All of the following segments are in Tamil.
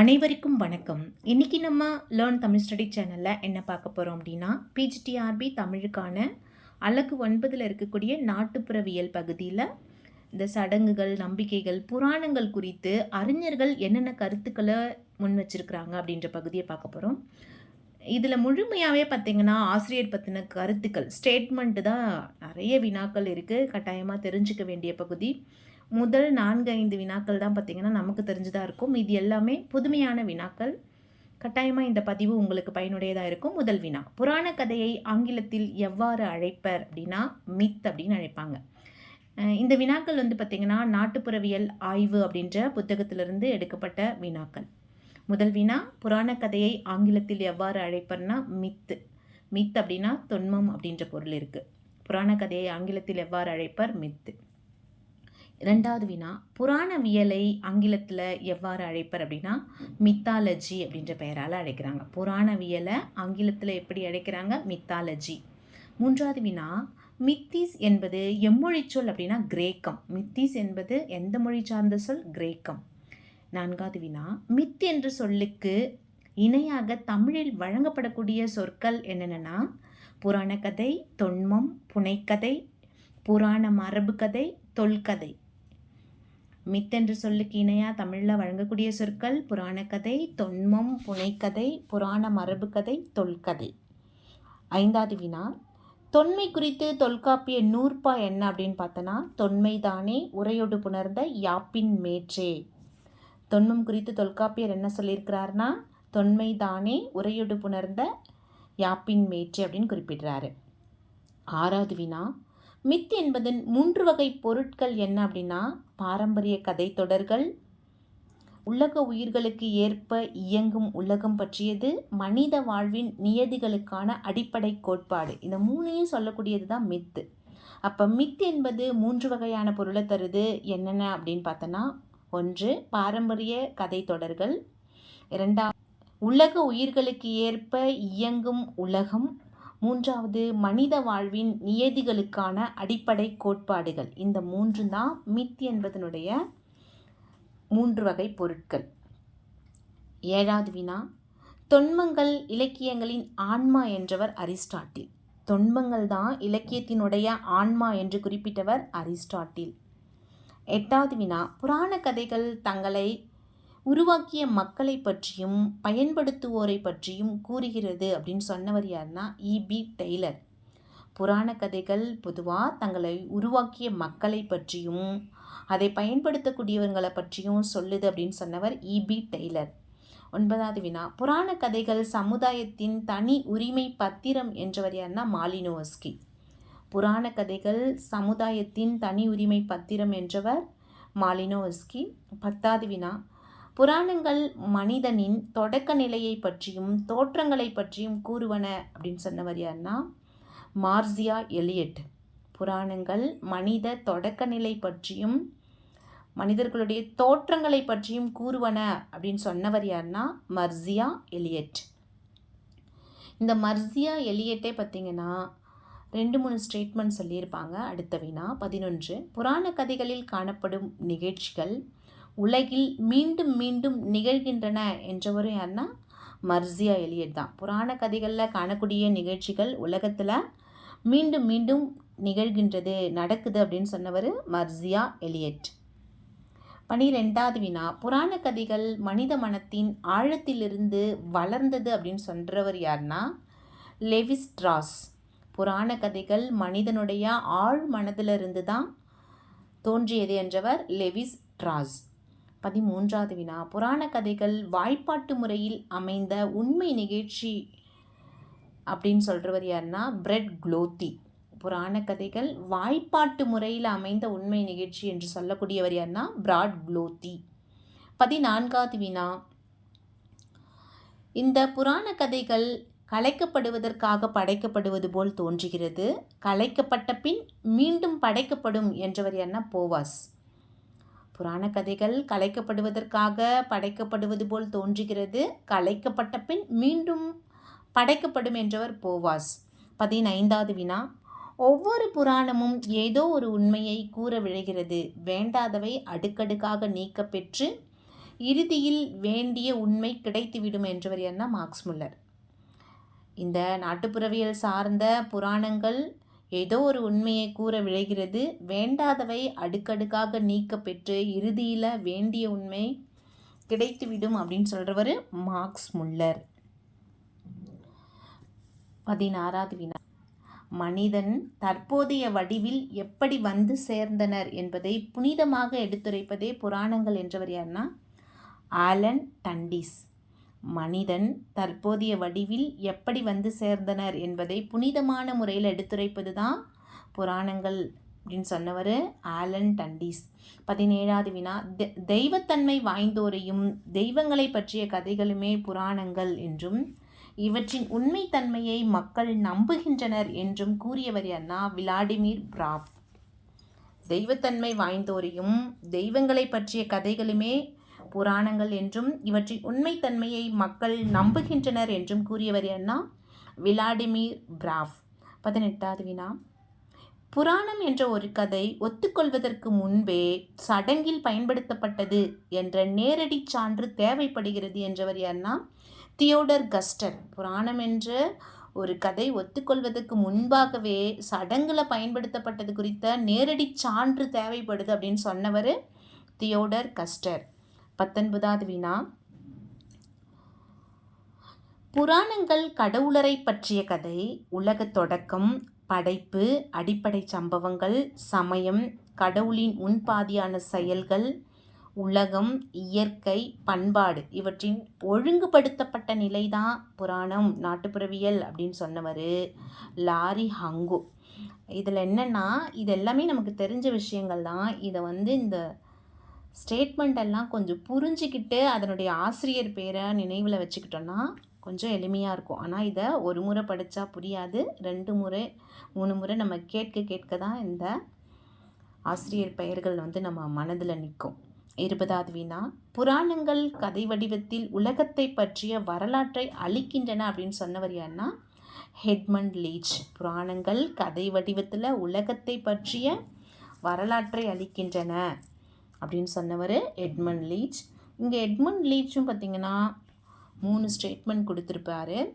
அனைவருக்கும் வணக்கம். இன்றைக்கி நம்ம லேர்ன் தமிழ் ஸ்டடி சேனலில் என்ன பார்க்க போகிறோம் அப்படின்னா பிஜிடிஆர்பி தமிழுக்கான அழகு ஒன்பதில் இருக்கக்கூடிய நாட்டுப்புறவியல் பகுதியில் இந்த சடங்குகள் நம்பிக்கைகள் புராணங்கள் குறித்து அறிஞர்கள் என்னென்ன கருத்துக்களை முன் வச்சிருக்கிறாங்க அப்படின்ற பகுதியை பார்க்க போகிறோம் இதில் முழுமையாகவே பார்த்திங்கன்னா ஆசிரியர் பற்றின கருத்துக்கள் ஸ்டேட்மெண்ட்டு தான் நிறைய வினாக்கள் இருக்குது கட்டாயமாக தெரிஞ்சுக்க வேண்டிய பகுதி. முதல் நான்கு ஐந்து வினாக்கள் தான் பார்த்திங்கன்னா நமக்கு தெரிஞ்சுதான் இருக்கும். இது எல்லாமே புதுமையான வினாக்கள். கட்டாயமாக இந்த பதிவு உங்களுக்கு பயனுடையதாக இருக்கும். முதல் வினா புராண கதையை ஆங்கிலத்தில் எவ்வாறு அழைப்பர்? அப்படின்னா மித் அப்படின்னு அழைப்பாங்க. இந்த வினாக்கள் வந்து பார்த்திங்கன்னா நாட்டுப்புறவியல் ஆய்வு அப்படின்ற புத்தகத்திலிருந்து எடுக்கப்பட்ட வினாக்கள். முதல் வினா புராண கதையை ஆங்கிலத்தில் எவ்வாறு அழைப்பர்னா மித்து மித் அப்படின்னா தொன்மம் அப்படின்ற பொருள் இருக்குது புராண கதையை ஆங்கிலத்தில் எவ்வாறு அழைப்பர்? மித்து ரெண்டாவது வினா புராணவியலை ஆங்கிலத்தில் எவ்வாறு அழைப்பர் அப்படின்னா மித்தாலஜி அப்படின்ற பெயரால் அழைக்கிறாங்க. புராணவியலை ஆங்கிலத்தில் எப்படி அழைக்கிறாங்க? மித்தாலஜி மூன்றாவது வினா மித்திஸ் என்பது எம்மொழி சொல் அப்படின்னா கிரேக்கம். மித்திஸ் என்பது எந்த மொழி சார்ந்த சொல்? கிரேக்கம். நான்காவது வினா மித் என்ற சொல்லுக்கு இணையாக தமிழில் வழங்கப்படக்கூடிய சொற்கள் என்னென்னா புராணக்கதை தொன்மம் புனைக்கதை புராண மரபு கதை தொல்கதை. மித் என்ற சொல்லுக்கு இணையாக தமிழில் வழங்கக்கூடிய சொற்கள் புராணக்கதை தொன்மம் புனைக்கதை புராண மரபு கதை தொல்கதை. ஐந்தாவது வினா. தொன்மை குறித்து தொல்காப்பிய நூற்பா என்ன அப்படின்னு பார்த்தோன்னா தொன்மைதானே உரையொடு புணர்ந்த யாப்பின் மேற்றே. தொன்மம் குறித்து தொல்காப்பியர் என்ன சொல்லியிருக்கிறாருன்னா தொன்மைதானே உரையொடு புணர்ந்த யாப்பின் மேற்றே அப்படின்னு குறிப்பிடுறாரு. ஆறாவது வினா. மித் என்பதன் மூன்று வகை பொருட்கள் என்ன அப்படின்னா பாரம்பரிய கதை தொடர்கள் உலக உயிர்களுக்கு ஏற்ப இயங்கும் உலகம் பற்றியது மனித வாழ்வின் நியதிகளுக்கான அடிப்படை கோட்பாடு. இந்த மூணையும் சொல்லக்கூடியது தான் மித்து அப்போ மித் என்பது மூன்று வகையான பொருளை தருது. என்னென்ன அப்படின்னு பார்த்தோன்னா ஒன்று பாரம்பரிய கதை தொடர்கள். இரண்டாவது உலக உயிர்களுக்கு ஏற்ப இயங்கும் உலகம். மூன்றாவது மனித வாழ்வின் நியதிகளுக்கான அடிப்படை கோட்பாடுகள். இந்த மூன்று தான் மித் என்பதனுடைய மூன்று வகை பொருட்கள். ஏழாவது வினா தொன்மங்கள் இலக்கியங்களின் ஆன்மா என்றவர் அரிஸ்டாட்டில். தொன்மங்கள் தான் இலக்கியத்தினுடைய ஆன்மா என்று குறிப்பிட்டவர் அரிஸ்டாட்டில். எட்டாவது வினா புராண கதைகள் தங்களை உருவாக்கிய மக்களை பற்றியும் பயன்படுத்துவோரை பற்றியும் கூறுகிறது அப்படின்னு சொன்னவர் யாருன்னா e. இபி டெய்லர் புராண கதைகள் பொதுவாக தங்களை உருவாக்கிய மக்களை பற்றியும் அதை பயன்படுத்தக்கூடியவங்களை பற்றியும் சொல்லுது அப்படின்னு சொன்னவர் e. இபி டெய்லர் ஒன்பதாவது வினா. புராண கதைகள் சமுதாயத்தின் தனி உரிமை பத்திரம் என்றவர் யாருன்னா மாலினோவஸ்கி. புராண கதைகள் சமுதாயத்தின் தனி உரிமை பத்திரம் என்றவர் மாலினோவஸ்கி. பத்தாவது வினா. புராணங்கள் மனிதனின் தொடக்க நிலையை பற்றியும் தோற்றங்களை பற்றியும் கூறுவன அப்படின்னு சொன்னவர் யாருன்னா மார்சியா எலியட். புராணங்கள் மனித தொடக்க நிலை பற்றியும் மனிதர்களுடைய தோற்றங்களை பற்றியும் கூறுவன அப்படின்னு சொன்னவர் யாருன்னா மர்சியா எலியட். இந்த மர்சியா எலியட்டே பார்த்தீங்கன்னா ரெண்டு மூணு ஸ்டேட்மெண்ட் சொல்லியிருப்பாங்க. அடுத்த வினா பதினொன்று. புராண கதைகளில் காணப்படும் நிகழ்ச்சிகள் உலகில் மீண்டும் மீண்டும் நிகழ்கின்றன என்றவரும் யாருன்னா மர்சியா எலியட் தான். புராண கதைகளில் காணக்கூடிய நிகழ்ச்சிகள் உலகத்தில் மீண்டும் மீண்டும் நிகழ்கின்றது நடக்குது அப்படின்னு சொன்னவர் மர்சியா எலியட். பனிரெண்டாவது வினா புராண கதைகள் மனித மனத்தின் ஆழத்திலிருந்து வளர்ந்தது அப்படின்னு சொல்கிறவர் யாருன்னா லெவிஸ்ட்ராஸ் புராண கதைகள் மனிதனுடைய ஆழ் மனதிலிருந்து தான் தோன்றியது என்றவர் லெவிஸ் ட்ராஸ் பதிமூன்றாவது வினா. புராண கதைகள் வாய்ப்பாட்டு முறையில் அமைந்த உண்மை நிகழ்ச்சி அப்படின்னு சொல்கிறவர் யாருன்னா பிரெட் குளோத்தி புராண கதைகள் வாய்ப்பாட்டு முறையில் அமைந்த உண்மை நிகழ்ச்சி என்று சொல்லக்கூடியவர் யாருன்னா பிராட் குளோத்தி பதினான்காவது வினா. இந்த புராண கதைகள் கலைக்கப்படுவதற்காக படைக்கப்படுவது போல் தோன்றுகிறது. கலைக்கப்பட்ட பின் மீண்டும் படைக்கப்படும் என்றவர் என்ன போவாஸ். புராண கதைகள் கலைக்கப்படுவதற்காக படைக்கப்படுவது போல் தோன்றுகிறது. கலைக்கப்பட்ட பின் மீண்டும் படைக்கப்படும் என்றவர் போவாஸ். பதினைந்தாவது வினா. ஒவ்வொரு புராணமும் ஏதோ ஒரு உண்மையை கூற விழைகிறது. வேண்டாதவை அடுக்கடுக்காக நீக்கப்பெற்று இறுதியில் வேண்டிய உண்மை கிடைத்துவிடும் என்றவர் என்ன மார்க்ஸ் முல்லர். இந்த நாட்டுப்புறவியல் சார்ந்த புராணங்கள் ஏதோ ஒரு உண்மையை கூற விழைகிறது. வேண்டாதவை அடுக்கடுக்காக நீக்கப்பெற்று இறுதியில் வேண்டிய உண்மை கிடைத்துவிடும் அப்படின்னு சொல்கிறவர் மார்க்ஸ் முல்லர். பதினாறாவது வினா. மனிதன் தற்போதைய வடிவில் எப்படி வந்து சேர்ந்தனர் என்பதை புனிதமாக எடுத்துரைப்பதே புராணங்கள் என்றவர் யாருன்னா ஆலன் டண்டிஸ். மனிதன் தற்போதைய வடிவில் எப்படி வந்து சேர்ந்தனர் என்பதை புனிதமான முறையில் எடுத்துரைப்பது தான் புராணங்கள் அப்படின்னு சொன்னவர் ஆலன் டண்டீஸ். பதினேழாவது வினா தெ- தெய்வத்தன்மை வாய்ந்தோரையும் தெய்வங்களை பற்றிய கதைகளுமே புராணங்கள் என்றும் இவற்றின் உண்மைத்தன்மையை மக்கள் நம்புகின்றனர் என்றும் கூறியவர் அண்ணா விளாடிமிர் பிராஃப் தெய்வத்தன்மை வாய்ந்தோரையும் தெய்வங்களை பற்றிய கதைகளுமே புராணங்கள் என்றும் இவற்றின் உண்மைத்தன்மையை மக்கள் நம்புகின்றனர் என்றும் கூறியவர் என்ன? Vladimir Propp. பதினெட்டாவது வினா. புராணம் என்ற ஒரு கதை ஒத்துக்கொள்வதற்கு முன்பே சடங்கில் பயன்படுத்தப்பட்டது என்ற நேரடி சான்று தேவைப்படுகிறது என்றவர் யார்னா தியோடர் கஸ்டர். புராணம் என்ற ஒரு கதை ஒத்துக்கொள்வதற்கு முன்பாகவே சடங்கில் பயன்படுத்தப்பட்டது குறித்த நேரடி சான்று தேவைப்படுது அப்படின்னு சொன்னவர் தியோடர் கஸ்டர். பத்தொன்பதாவது வினா புராணங்கள் கடவுளரை பற்றிய கதை உலகத் தொடக்கம் படைப்பு அடிப்படை சம்பவங்கள் சமயம் கடவுளின் முன்பாதியான செயல்கள் உலகம் இயற்கை பண்பாடு இவற்றின் ஒழுங்குபடுத்தப்பட்ட நிலைதான் புராணம் நாட்டுப்புறவியல் அப்படின்னு சொன்னவர் லாரி ஹங்கோ. இதில் என்னென்னா இது எல்லாமே நமக்கு தெரிஞ்ச விஷயங்கள் தான் இதை வந்து இந்த ஸ்டேட்மெண்ட் எல்லாம் கொஞ்சம் புரிஞ்சிக்கிட்டு அதனுடைய ஆசிரியர் பேரை நினைவில் வச்சுக்கிட்டோன்னா கொஞ்சம் எளிமையாக இருக்கும். ஆனால் இதை ஒரு முறை படித்தா புரியாது. ரெண்டு முறை மூணு முறை நம்ம கேட்க கேட்க தான் இந்த ஆசிரியர் பெயர்கள் வந்து நம்ம மனதில் நிற்கும் இருபதாவது வினா புராணங்கள் கதை வடிவத்தில் உலகத்தை பற்றிய வரலாற்றை அளிக்கின்றன அப்படின்னு சொன்னவர் யாருன்னா ஹெட்மண்ட் லீச் புராணங்கள் கதை வடிவத்தில் உலகத்தை பற்றிய வரலாற்றை அளிக்கின்றன. அப்படின்னு சொன்னவர் எட்மண்ட் லீச். இங்கே எட்மண்ட் லீச்சும் பார்த்தீங்கன்னா மூணு ஸ்டேட்மெண்ட் கொடுத்துருப்பாரு.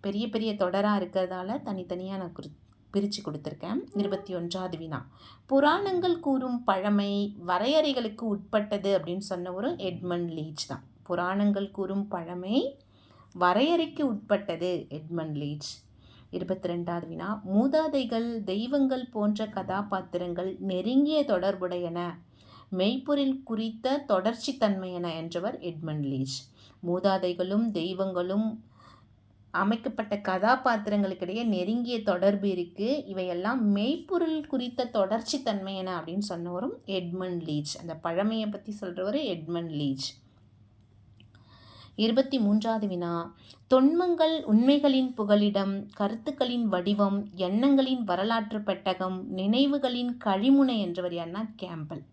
பெரிய பெரிய தொடராக இருக்கிறதால தனித்தனியாக நான் குறி பிரித்து கொடுத்துருக்கேன். இருபத்தி ஒன்றாவது வினா. புராணங்கள் கூறும் பழமை வரையறைகளுக்கு உட்பட்டது அப்படின்னு சொன்னவரும் எட்மண்ட் லீச் தான். புராணங்கள் கூறும் பழமை வரையறைக்கு உட்பட்டது எட்மண்ட் லீச். இருபத்தி ரெண்டாவது வினா. மூதாதைகள் தெய்வங்கள் போன்ற கதாபாத்திரங்கள் நெருங்கிய தொடர்புடையன. மெய்ப்பொருள் குறித்த தொடர்ச்சி தன்மையென என்றவர் எட்மண்ட் லீச். மூதாதைகளும் தெய்வங்களும் அமைக்கப்பட்ட கதாபாத்திரங்களுக்கிடையே நெருங்கிய தொடர்பு இருக்குது இவையெல்லாம் மெய்ப்பொருள் குறித்த தொடர்ச்சி தன்மையன அப்படின்னு சொன்னவரும் எட்மண்ட் லீச். அந்த பழமையை பற்றி சொல்கிறவர் எட்மண்ட் லீச். இருபத்தி மூன்றாவது வினா. தொன்மங்கள் உண்மைகளின் புகலிடம் கருத்துக்களின் வடிவம் எண்ணங்களின் வரலாற்று பெட்டகம் நினைவுகளின் கழிமுனை என்றவர் யாருன்னா கேம்பல்.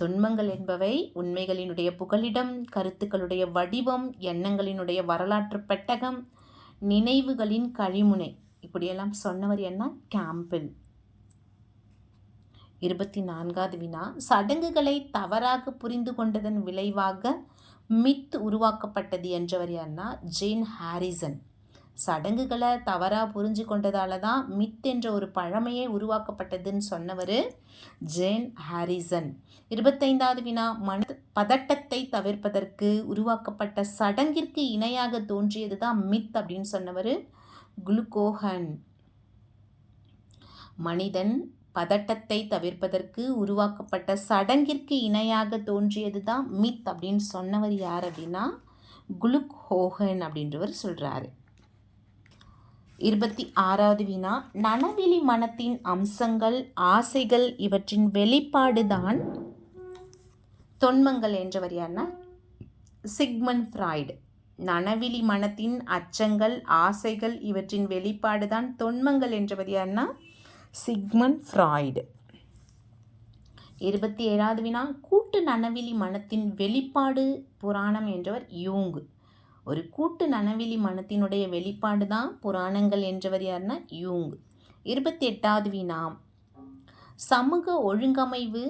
தொன்மங்கள் என்பவை உண்மைகளினுடைய புகலிடம் கருத்துக்களுடைய வடிவம் எண்ணங்களினுடைய வரலாற்று பெட்டகம் நினைவுகளின் கழிமுனை. இப்படியெல்லாம் சொன்னவர் என்ன? கேம்பில். இருபத்தி நான்காவது வினா. சடங்குகளை தவறாக புரிந்து கொண்டதன் விளைவாக மித் உருவாக்கப்பட்டது என்றவர் யாருன்னா ஜேன் ஹாரிசன். சடங்குகளை தவறாக புரிஞ்சு கொண்டதால தான் மித் என்ற ஒரு பழமையே உருவாக்கப்பட்டதுன்னு சொன்னவர் ஜேன் ஹாரிசன். இருபத்தைந்தாவது வினா மன பதட்டத்தை தவிர்ப்பதற்கு உருவாக்கப்பட்ட சடங்கிற்கு இணையாக தோன்றியது தான் மித் அப்படின்னு சொன்னவர் குளுக்கோஹன் மனிதன் பதட்டத்தை தவிர்ப்பதற்கு உருவாக்கப்பட்ட சடங்கிற்கு இணையாக தோன்றியது தான் மித் அப்படின்னு சொன்னவர் யார் அப்படின்னா குளுக் ஹோகன் அப்படின்றவர் சொல்கிறாரு இருபத்தி ஆறாவது வினா நனவெளி மனத்தின் அம்சங்கள் ஆசைகள் இவற்றின் வெளிப்பாடு தான் தொன்மங்கள் என்றவர் யாருன்னா சிக்மன் ஃப்ராய்டு. நனவிலி மனத்தின் அச்சங்கள் ஆசைகள் இவற்றின் வெளிப்பாடு தான் தொன்மங்கள் என்றவர் யாருன்னா சிக்மன் ஃப்ராய்டு. இருபத்தி ஏழாவது வினா கூட்டு நனவிலி மனத்தின் வெளிப்பாடு புராணம் என்றவர் யூங் ஒரு கூட்டு நனவிலி மனத்தினுடைய வெளிப்பாடு தான் புராணங்கள் என்றவர் யாருன்னா யூங். இருபத்தி எட்டாவது வினாம். சமூக ஒழுங்கமைவு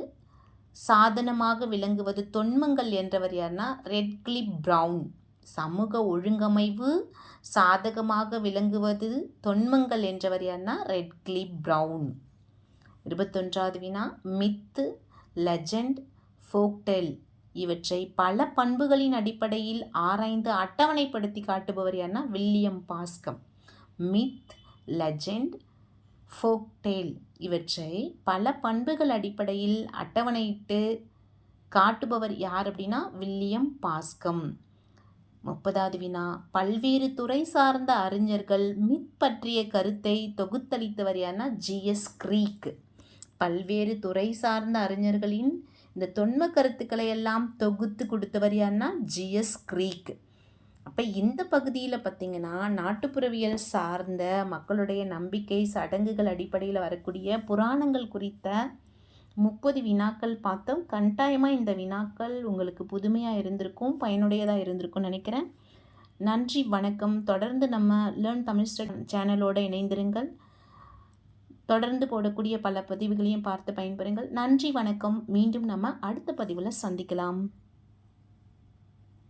சாதனமாக விளங்குவது தொன்மங்கள் என்றவர் யாருன்னா ரெட்கிளிப் ப்ரவுன். சமூக ஒழுங்கமைவு சாதகமாக விளங்குவது தொன்மங்கள் என்றவர் யாருன்னா ரெட்கிளிப் ப்ரவுன். இருபத்தொன்றாவது வினா மித்து லெஜண்ட் ஃபோக்டெல். இவற்றை பல பண்புகளின் அடிப்படையில் ஆராய்ந்து அட்டவணைப்படுத்தி காட்டுபவர் யார்னா William Bascom. Myth legend folktale இவற்றை பல பண்புகள் அடிப்படையில் அட்டவணையிட்டு காட்டுபவர் யார் அப்படின்னா வில்லியம் பாஸ்கம். முப்பதாவது வினா பல்வேறு துறை சார்ந்த அறிஞர்கள் மித் பற்றிய கருத்தை தொகுத்தளித்தவர் யாருன்னா ஜிஎஸ் கிரீக். பல்வேறு துறை சார்ந்த அறிஞர்களின் இந்த தொன்ம கருத்துக்களை எல்லாம் தொகுத்து கொடுத்தவர் யாருன்னா ஜிஎஸ் கிரீக். அப்போ இந்த பகுதியில் பார்த்திங்கன்னா நாட்டுப்புறவியல் சார்ந்த மக்களுடைய நம்பிக்கை சடங்குகள் அடிப்படையில் வரக்கூடிய புராணங்கள் குறித்த முப்பது வினாக்கள் பார்த்தோம். கட்டாயமாக இந்த வினாக்கள் உங்களுக்கு புதுமையாக இருந்திருக்கும் பயனுடையதாக இருந்திருக்கும்னு நினைக்கிறேன். நன்றி வணக்கம். தொடர்ந்து நம்ம லேர்ன் தமிழ் சேனலோடு இணைந்திருங்கள். தொடர்ந்து போடக்கூடிய பல பதிவுகளையும் பார்த்து பயன்பெறுங்கள். நன்றி வணக்கம். மீண்டும் நம்ம அடுத்த பதிவில் சந்திக்கலாம்.